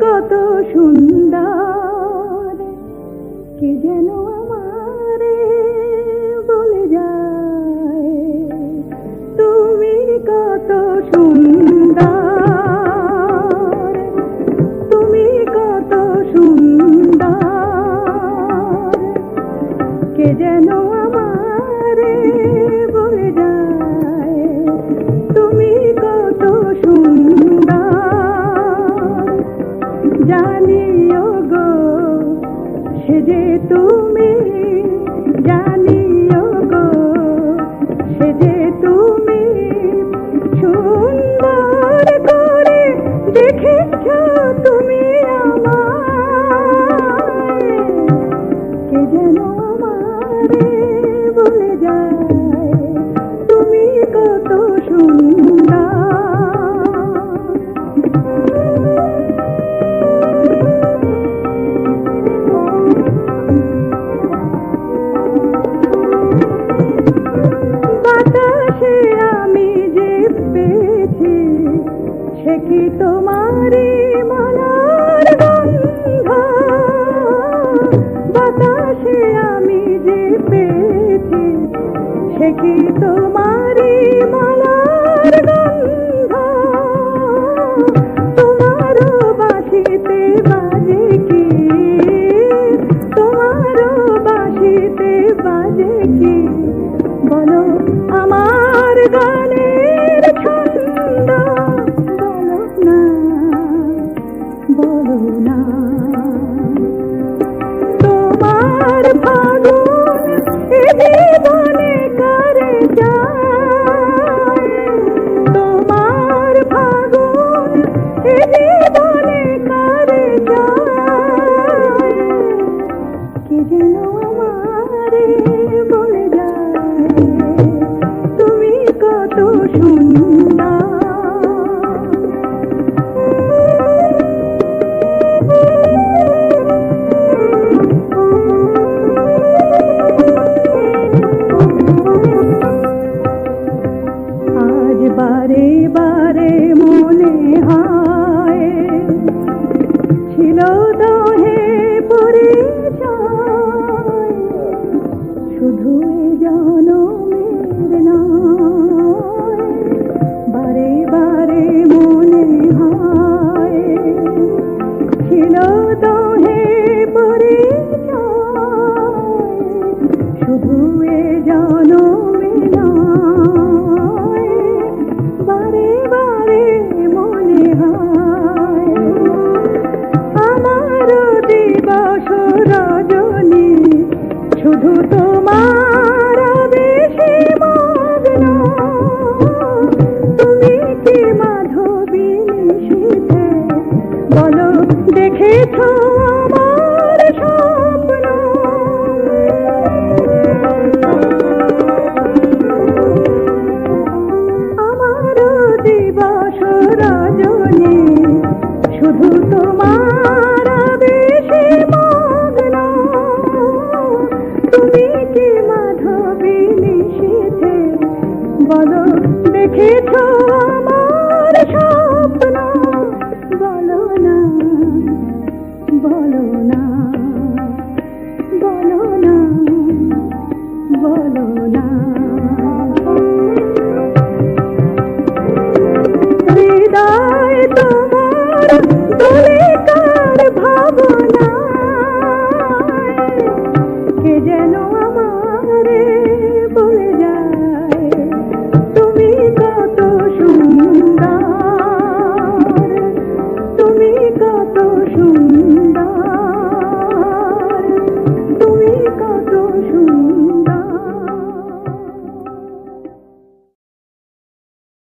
কত সুন্দর। কে যেন আমারে বলে যায় তুমি কত সুন্দর। সেজে তুমি জানিও গো সেজে তুমি সুন্দর করে দেখেছ তুমি আমার কে যেন আমারে বুঝি তোমারে বাতাসে আমি যে পেয়েছি, সে কি তোমারও বাজে বাজে কি? বলো আমার গান। Bolero, amare, bolero. শুভুয়ে যাও